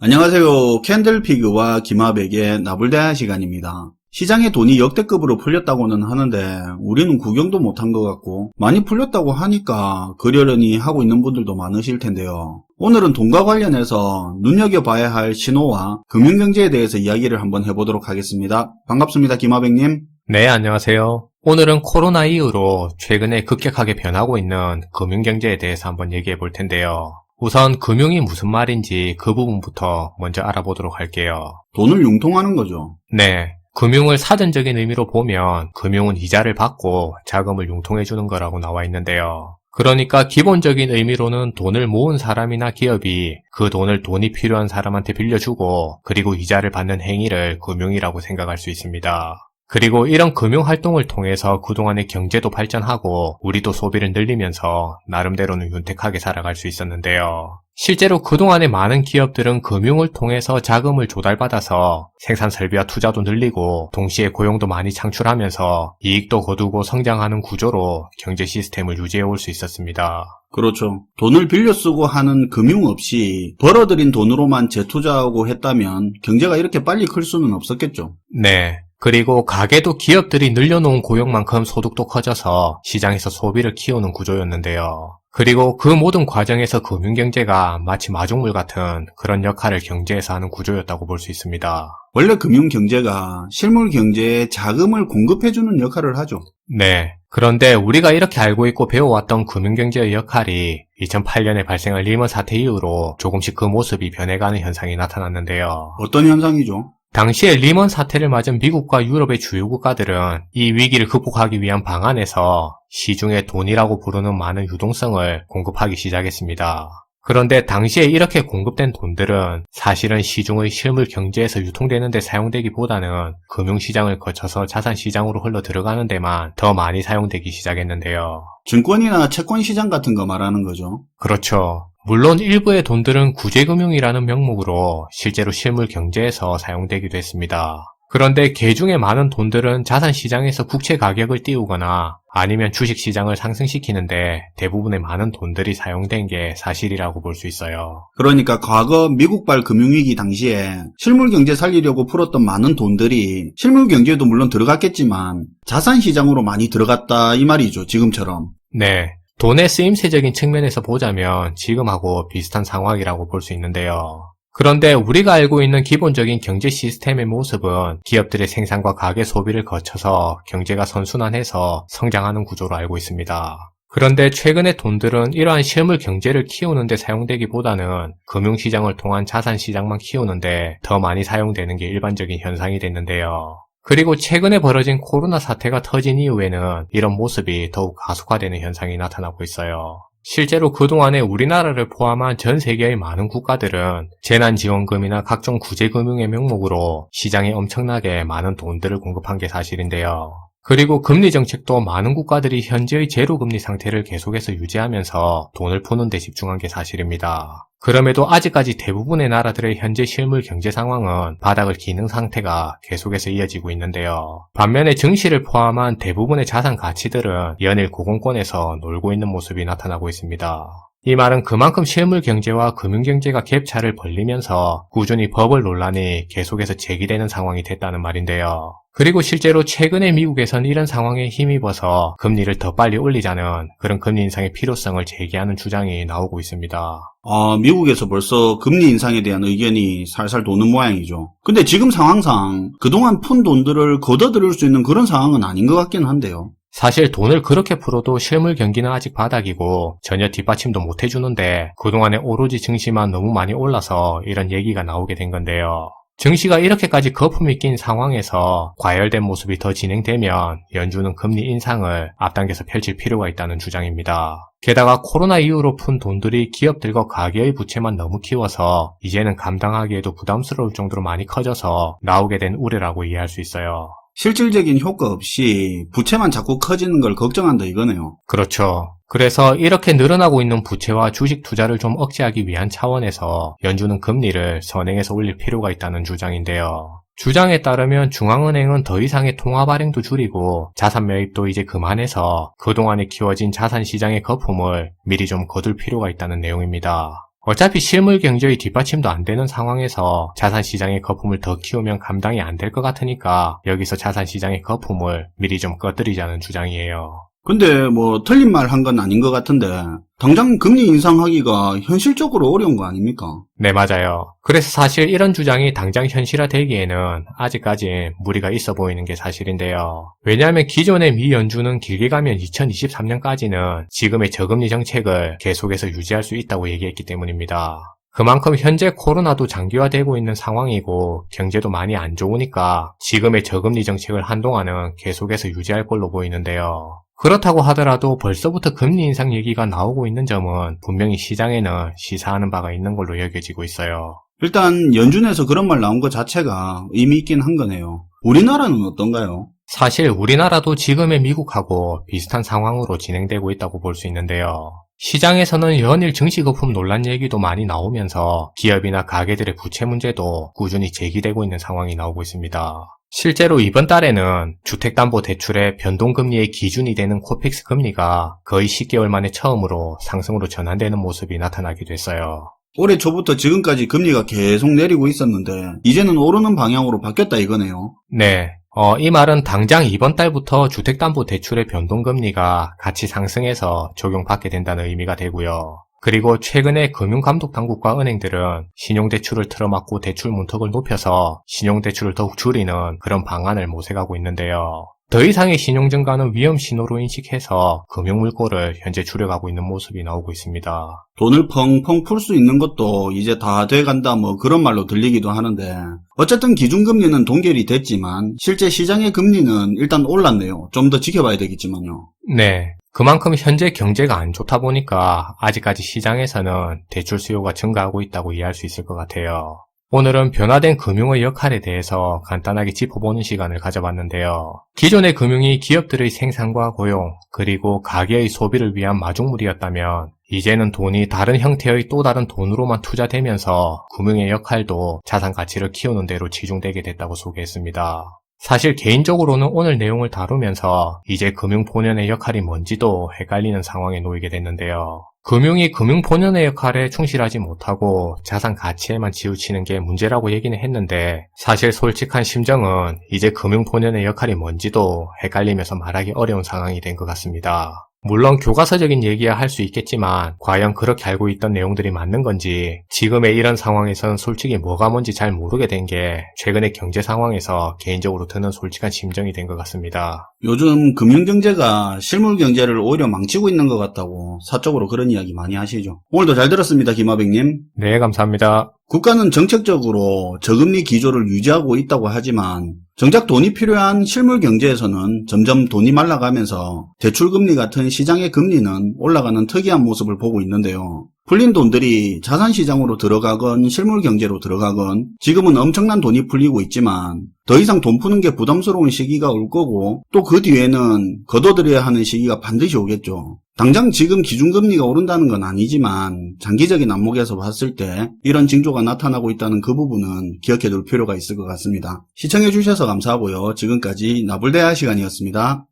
안녕하세요. 캔들피그와 김하백의 나불대한 시간입니다. 시장에 돈이 역대급으로 풀렸다고는 하는데 우리는 구경도 못한 것 같고 많이 풀렸다고 하니까 그러려니 하고 있는 분들도 많으실 텐데요. 오늘은 돈과 관련해서 눈여겨봐야 할 신호와 금융경제에 대해서 이야기를 한번 해보도록 하겠습니다. 반갑습니다. 김하백님. 네, 안녕하세요. 오늘은 코로나 이후로 최근에 급격하게 변하고 있는 금융경제에 대해서 한번 얘기해 볼 텐데요. 우선 금융이 무슨 말인지 그 부분부터 먼저 알아보도록 할게요. 돈을 융통하는 거죠. 네. 금융을 사전적인 의미로 보면 금융은 이자를 받고 자금을 융통해 주는 거라고 나와 있는데요. 그러니까 기본적인 의미로는 돈을 모은 사람이나 기업이 그 돈을 돈이 필요한 사람한테 빌려주고 그리고 이자를 받는 행위를 금융이라고 생각할 수 있습니다. 그리고 이런 금융 활동을 통해서 그동안의 경제도 발전하고 우리도 소비를 늘리면서 나름대로는 윤택하게 살아갈 수 있었는데요. 실제로 그동안의 많은 기업들은 금융을 통해서 자금을 조달받아서 생산 설비와 투자도 늘리고 동시에 고용도 많이 창출하면서 이익도 거두고 성장하는 구조로 경제 시스템을 유지해 올 수 있었습니다. 그렇죠. 돈을 빌려 쓰고 하는 금융 없이 벌어들인 돈으로만 재투자하고 했다면 경제가 이렇게 빨리 클 수는 없었겠죠. 네. 그리고 가게도 기업들이 늘려놓은 고용만큼 소득도 커져서 시장에서 소비를 키우는 구조였는데요. 그리고 그 모든 과정에서 금융경제가 마치 마중물 같은 그런 역할을 경제에서 하는 구조였다고 볼 수 있습니다. 원래 금융 경제가 실물 경제에 자금을 공급해주는 역할을 하죠. 네. 그런데 우리가 이렇게 알고 있고 배워왔던 금융경제의 역할이 2008년에 발생한 리먼 사태 이후로 조금씩 그 모습이 변해가는 현상이 나타났는데요. 어떤 현상이죠? 당시에 리먼 사태를 맞은 미국과 유럽의 주요 국가들은 이 위기를 극복하기 위한 방안에서 시중에 돈이라고 부르는 많은 유동성을 공급하기 시작했습니다. 그런데 당시에 이렇게 공급된 돈들은 사실은 시중의 실물 경제에서 유통되는 데 사용되기보다는 금융시장을 거쳐서 자산시장으로 흘러 들어가는 데만 더 많이 사용되기 시작했는데요. 증권이나 채권 시장 같은 거 말하는 거죠. 그렇죠. 물론 일부의 돈들은 구제금융이라는 명목으로 실제로 실물 경제에서 사용되기도 했습니다. 그런데 개중에 많은 돈들은 자산시장에서 국채 가격을 띄우거나 아니면 주식시장을 상승시키는데 대부분의 많은 돈들이 사용된 게 사실이라고 볼 수 있어요. 그러니까 과거 미국발 금융위기 당시에 실물 경제 살리려고 풀었던 많은 돈들이 실물 경제에도 물론 들어갔겠지만 자산 시장으로 많이 들어갔다 이 말이죠. 지금처럼. 네. 돈의 쓰임새적인 측면에서 보자면 지금하고 비슷한 상황이라고 볼 수 있는데요. 그런데 우리가 알고 있는 기본적인 경제 시스템의 모습은 기업들의 생산과 가계 소비를 거쳐서 경제가 선순환해서 성장하는 구조로 알고 있습니다. 그런데 최근의 돈들은 이러한 실물 경제를 키우는데 사용되기보다는 금융시장을 통한 자산시장만 키우는데 더 많이 사용되는 게 일반적인 현상이 됐는데요. 그리고 최근에 벌어진 코로나 사태가 터진 이후에는 이런 모습이 더욱 가속화되는 현상이 나타나고 있어요. 실제로 그동안에 우리나라를 포함한 전 세계의 많은 국가들은 재난지원금이나 각종 구제금융의 명목으로 시장에 엄청나게 많은 돈들을 공급한 게 사실인데요. 그리고 금리 정책도 많은 국가들이 현재의 제로 금리 상태를 계속해서 유지하면서 돈을 푸는 데 집중한 게 사실입니다. 그럼에도 아직까지 대부분의 나라들의 현재 실물 경제 상황은 바닥을 기는 상태가 계속해서 이어지고 있는데요. 반면에 증시를 포함한 대부분의 자산 가치들은 연일 고공권에서 놀고 있는 모습이 나타나고 있습니다. 이 말은 그만큼 실물 경제와 금융 경제가 갭차를 벌리면서 꾸준히 버블 논란이 계속해서 제기되는 상황이 됐다는 말인데요. 그리고 실제로 최근에 미국에선 이런 상황에 힘입어서 금리를 더 빨리 올리자는 그런 금리 인상의 필요성을 제기하는 주장이 나오고 있습니다. 아, 미국에서 벌써 금리 인상에 대한 의견이 살살 도는 모양이죠. 근데 지금 상황상 그동안 푼 돈들을 걷어들일 수 있는 그런 상황은 아닌 것 같긴 한데요. 사실 돈을 그렇게 풀어도 실물 경기는 아직 바닥이고 전혀 뒷받침도 못 해주는데 그동안에 오로지 증시만 너무 많이 올라서 이런 얘기가 나오게 된 건데요. 증시가 이렇게까지 거품이 낀 상황에서 과열된 모습이 더 진행되면 연준은 금리 인상을 앞당겨서 펼칠 필요가 있다는 주장입니다. 게다가 코로나 이후로 푼 돈들이 기업들과 가계의 부채만 너무 키워서 이제는 감당하기에도 부담스러울 정도로 많이 커져서 나오게 된 우려라고 이해할 수 있어요. 실질적인 효과 없이 부채만 자꾸 커지는 걸 걱정한다 이거네요. 그렇죠. 그래서 이렇게 늘어나고 있는 부채와 주식 투자를 좀 억제하기 위한 차원에서 연준은 금리를 선행해서 올릴 필요가 있다는 주장인데요. 주장에 따르면 중앙은행은 더 이상의 통화 발행도 줄이고 자산 매입도 이제 그만해서 그동안에 키워진 자산 시장의 거품을 미리 좀 거둘 필요가 있다는 내용입니다. 어차피 실물 경제의 뒷받침도 안 되는 상황에서 자산 시장의 거품을 더 키우면 감당이 안 될 것 같으니까 여기서 자산 시장의 거품을 미리 좀 꺼뜨리자는 주장이에요. 근데 뭐 틀린 말 한 건 아닌 것 같은데 당장 금리 인상하기가 현실적으로 어려운 거 아닙니까? 네, 맞아요. 그래서 사실 이런 주장이 당장 현실화되기에는 아직까지 무리가 있어 보이는 게 사실인데요. 왜냐하면 기존의 미 연준은 길게 가면 2023년까지는 지금의 저금리 정책을 계속해서 유지할 수 있다고 얘기했기 때문입니다. 그만큼 현재 코로나도 장기화되고 있는 상황이고 경제도 많이 안 좋으니까 지금의 저금리 정책을 한동안은 계속해서 유지할 걸로 보이는데요. 그렇다고 하더라도 벌써부터 금리 인상 얘기가 나오고 있는 점은 분명히 시장에는 시사하는 바가 있는 걸로 여겨지고 있어요. 일단 연준에서 그런 말 나온 것 자체가 의미 있긴 한 거네요. 우리나라는 어떤가요? 사실 우리나라도 지금의 미국하고 비슷한 상황으로 진행되고 있다고 볼 수 있는데요. 시장에서는 연일 증시 거품 논란 얘기도 많이 나오면서 기업이나 가게들의 부채 문제도 꾸준히 제기되고 있는 상황이 나오고 있습니다. 실제로 이번 달에는 주택담보대출의 변동금리의 기준이 되는 코픽스 금리가 거의 10개월 만에 처음으로 상승으로 전환되는 모습이 나타나기도 했어요. 올해 초부터 지금까지 금리가 계속 내리고 있었는데 이제는 오르는 방향으로 바뀌었다 이거네요. 네. 어, 이 말은 당장 이번 달부터 주택담보대출의 변동금리가 같이 상승해서 적용받게 된다는 의미가 되고요. 그리고 최근에 금융감독당국과 은행들은 신용대출을 틀어막고 대출 문턱을 높여서 신용대출을 더욱 줄이는 그런 방안을 모색하고 있는데요. 더 이상의 신용 증가는 위험 신호로 인식해서 금융 물꼬를 현재 줄여가고 있는 모습이 나오고 있습니다. 돈을 펑펑 풀 수 있는 것도 이제 다 돼간다 뭐 그런 말로 들리기도 하는데 어쨌든 기준금리는 동결이 됐지만 실제 시장의 금리는 일단 올랐네요. 좀 더 지켜봐야 되겠지만요. 네. 그만큼 현재 경제가 안 좋다 보니까 아직까지 시장에서는 대출 수요가 증가하고 있다고 이해할 수 있을 것 같아요. 오늘은 변화된 금융의 역할에 대해서 간단하게 짚어보는 시간을 가져봤는데요. 기존의 금융이 기업들의 생산과 고용, 그리고 가계의 소비를 위한 마중물이었다면 이제는 돈이 다른 형태의 또 다른 돈으로만 투자되면서 금융의 역할도 자산 가치를 키우는 대로 치중되게 됐다고 소개했습니다. 사실 개인적으로는 오늘 내용을 다루면서 이제 금융 본연의 역할이 뭔지도 헷갈리는 상황에 놓이게 됐는데요. 금융이 금융 본연의 역할에 충실하지 못하고 자산 가치에만 치우치는 게 문제라고 얘기는 했는데 사실 솔직한 심정은 이제 금융 본연의 역할이 뭔지도 헷갈리면서 말하기 어려운 상황이 된 것 같습니다. 물론 교과서적인 얘기야 할 수 있겠지만 과연 그렇게 알고 있던 내용들이 맞는 건지 지금의 이런 상황에서는 솔직히 뭐가 뭔지 잘 모르게 된 게 최근의 경제 상황에서 개인적으로 드는 솔직한 심정이 된 것 같습니다. 요즘 금융경제가 실물경제를 오히려 망치고 있는 것 같다고 사적으로 그런 이야기 많이 하시죠. 오늘도 잘 들었습니다. 김하백님. 네, 감사합니다. 국가는 정책적으로 저금리 기조를 유지하고 있다고 하지만 정작 돈이 필요한 실물 경제에서는 점점 돈이 말라가면서 대출금리 같은 시장의 금리는 올라가는 특이한 모습을 보고 있는데요. 풀린 돈들이 자산시장으로 들어가건 실물 경제로 들어가건 지금은 엄청난 돈이 풀리고 있지만 더 이상 돈 푸는 게 부담스러운 시기가 올 거고 또 그 뒤에는 걷어들여야 하는 시기가 반드시 오겠죠. 당장 지금 기준금리가 오른다는 건 아니지만 장기적인 안목에서 봤을 때 이런 징조가 나타나고 있다는 그 부분은 기억해 둘 필요가 있을 것 같습니다. 시청해 주셔서 감사하고요. 지금까지 나불대화 시간이었습니다.